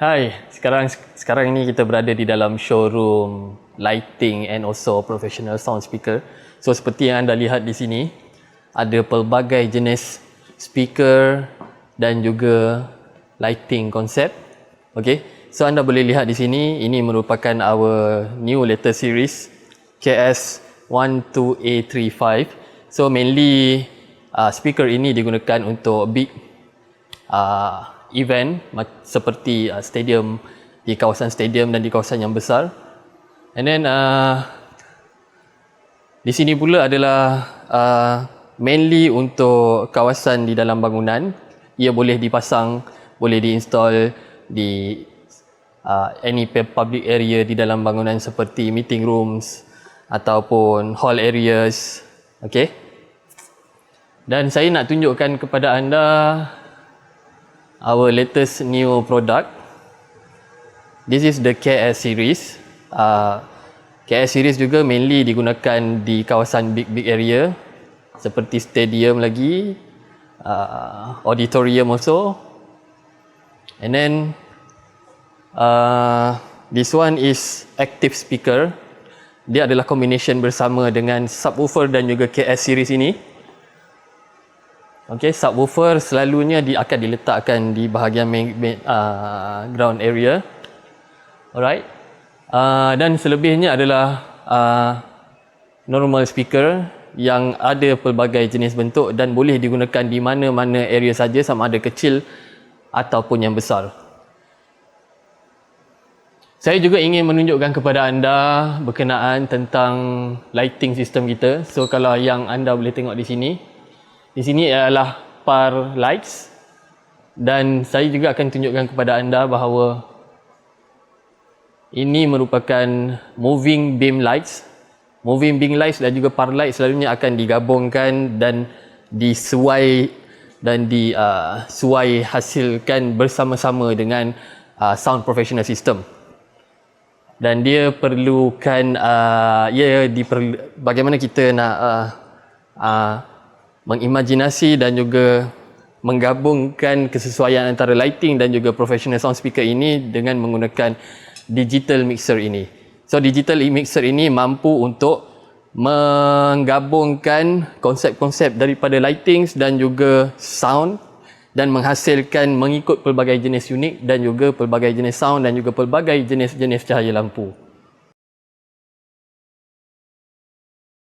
Hai, sekarang sekarang ini kita berada di dalam showroom lighting and also professional sound speaker. So seperti yang anda lihat di sini, ada pelbagai jenis speaker dan juga lighting konsep. Okay, so anda boleh lihat di sini, ini merupakan our new latest series KS 12A35. So mainly uh, speaker ini digunakan untuk big uh, event seperti uh, stadium di kawasan stadium dan di kawasan yang besar. And then uh, di sini pula adalah uh, mainly untuk kawasan di dalam bangunan. Ia boleh dipasang, boleh diinstal di uh, any pu- public area di dalam bangunan seperti meeting rooms ataupun hall areas. Okay. Dan saya nak tunjukkan kepada anda our latest new product. This is the KS series. Uh, KS series juga mainly digunakan di kawasan big big area seperti stadium lagi, uh, auditorium also. And then uh, this one is active speaker. Dia adalah combination bersama dengan subwoofer dan juga KS series ini. Okey, subwoofer selalunya di, akan diletakkan di bahagian main, main, uh, ground area. Alright. Uh, dan selebihnya adalah uh, normal speaker yang ada pelbagai jenis bentuk dan boleh digunakan di mana-mana area saja sama ada kecil ataupun yang besar. Saya juga ingin menunjukkan kepada anda berkenaan tentang lighting system kita. So kalau yang anda boleh tengok di sini, di sini ialah par lights dan saya juga akan tunjukkan kepada anda bahawa ini merupakan moving beam lights. Moving beam lights dan juga par lights selalunya akan digabungkan dan disuai dan disuai uh, hasilkan bersama-sama dengan uh, sound professional system. Dan dia perlukan uh, ya diperlu, bagaimana kita nak uh, uh, mengimajinasi dan juga menggabungkan kesesuaian antara lighting dan juga professional sound speaker ini dengan menggunakan digital mixer ini. So digital mixer ini mampu untuk menggabungkan konsep-konsep daripada lightings dan juga sound dan menghasilkan mengikut pelbagai jenis unik dan juga pelbagai jenis sound dan juga pelbagai jenis-jenis cahaya lampu.